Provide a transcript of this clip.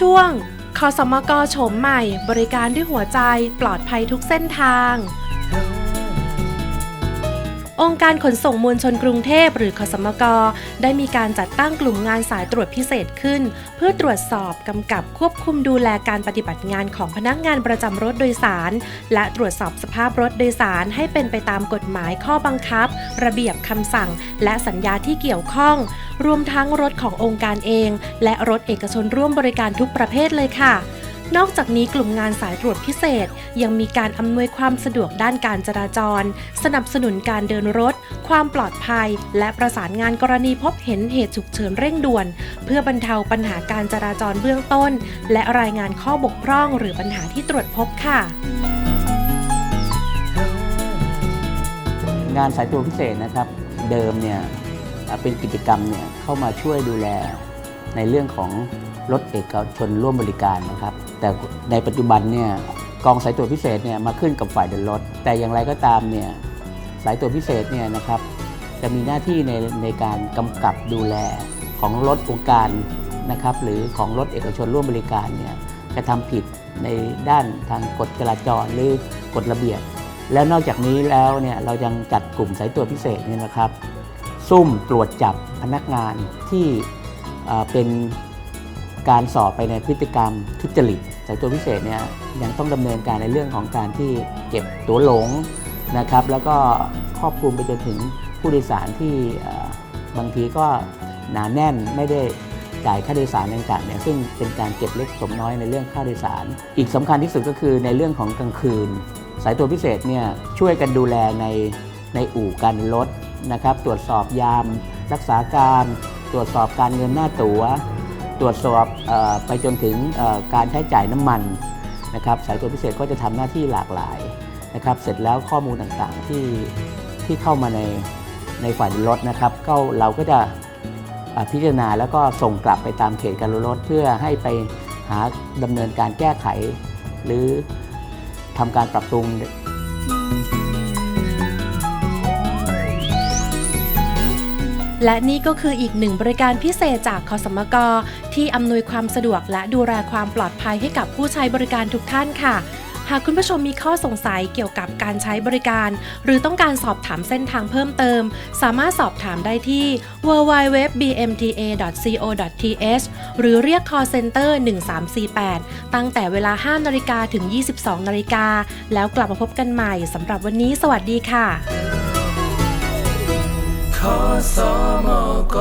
ช่วงคสมกโฉมใหม่ บริการด้วยหัวใจปลอดภัยทุกเส้นทาง องค์การขนส่งมวลชนกรุงเทพหรือคสมกได้มีการจัดตั้งกลุ่มงานสายตรวจพิเศษขึ้น เพื่อตรวจสอบกำกับควบคุมดูแลการปฏิบัติงานของพนักงานประจำรถโดยสาร และตรวจสอบสภาพรถโดยสารให้เป็นไปตามกฎหมายข้อบังคับ ระเบียบคำสั่ง และสัญญาที่เกี่ยวข้อง รวมทั้งรถขององค์การเอง และรถเอกชนร่วมบริการทุกประเภทเลยค่ะนอกจากนี้กลุ่มงานสายตรวจพิเศษ ยังมีการอำนวยความสะดวกด้านการจราจร สนับสนุนการเดินรถ ความปลอดภัย และประสานงานกรณีพบเห็นเหตุฉุกเฉินเร่งด่วน เพื่อบรรเทาปัญหาการจราจรเบื้องต้น และรายงานข้อบกพร่องหรือปัญหาที่ตรวจพบค่ะ งานสายตรวจพิเศษนะครับ เดิมเนี่ย เป็นกิจกรรมเนี่ยเข้ามาช่วยดูแลในเรื่องของรถเอกชนร่วมบริการนะครับ แต่ในปัจจุบันเนี่ยกองสายตรวจพิเศษเนี่ยมาขึ้นกับฝ่ายเดินรถ แต่อย่างไรก็ตามเนี่ยสายตรวจพิเศษเนี่ยนะครับจะมีหน้าที่ในในการกำกับดูแลของรถองค์การนะครับหรือของรถเอกชนร่วมบริการเนี่ยกระทำผิดในด้านทางกฎจราจรหรือกฎระเบียบ แล้วนอกจากนี้แล้วเนี่ยเรายังจัดกลุ่มสายตรวจพิเศษเนี่ยนะครับ ซุ่มตรวจจับพนักงานที่เป็นการสอบไปในพฤติกรรมทุจริตสายตรวพิเศษเนี่ยยังต้องดำเนินการในเรื่องของการที่เก็บตัวหลงนะครับ แล้วก็ครอบคลุมไปจนถึงผู้โดยสารที่บางทีก็หนาแน่นไม่ได้จ่ายค่าโดยสารต่างๆเนี่ยซึ่งเป็นการเก็บเล็กสมน้อยในเรื่องค่าโดยสาร อีกสำคัญที่สุดก็คือในเรื่องของกลางคืน สายตรวพิเศษเนี่ยช่วยกันดูแลในในอู่การรถ นะครับ ตรวจสอบยาม รักษาการ ตรวจสอบการเงินหน้าตัว๋ว ตรวจสอบออไปจนถึงการใช้จ่ายน้ำมันนะครับสายตรวจพิเศษก็จะทำหน้าที่หลากหลายนะครับ เสร็จแล้วข้อมูลต่างๆที่ที่เข้ามาในในฝ่ายรถนะครับก็เราก็จะพิจารณาแล้วก็ส่งกลับไปตามเขตการรถเพื่อให้ไปหาดำเนินการแก้ไข หรือทำการปรับปรุง และนี่ก็คืออีกหนึ่งบริการพิเศษจากคอสมกที่อำนวยความสะดวกและดูแลความปลอดภัยให้กับผู้ใช้บริการทุกท่านค่ะหากคุณผู้ชมมีข้อสงสัยเกี่ยวกับการใช้บริการ หรือต้องการสอบถามเส้นทางเพิ่มเติม สามารถสอบถามได้ที่ www.bmta.co.th หรือเรียก call center 1348 ตั้งแต่เวลา 5นาฬิกาถึง 22นาฬิกาแล้วกลับมาพบกันใหม่สำหรับวันนี้ สวัสดีค่ะ ขอสมก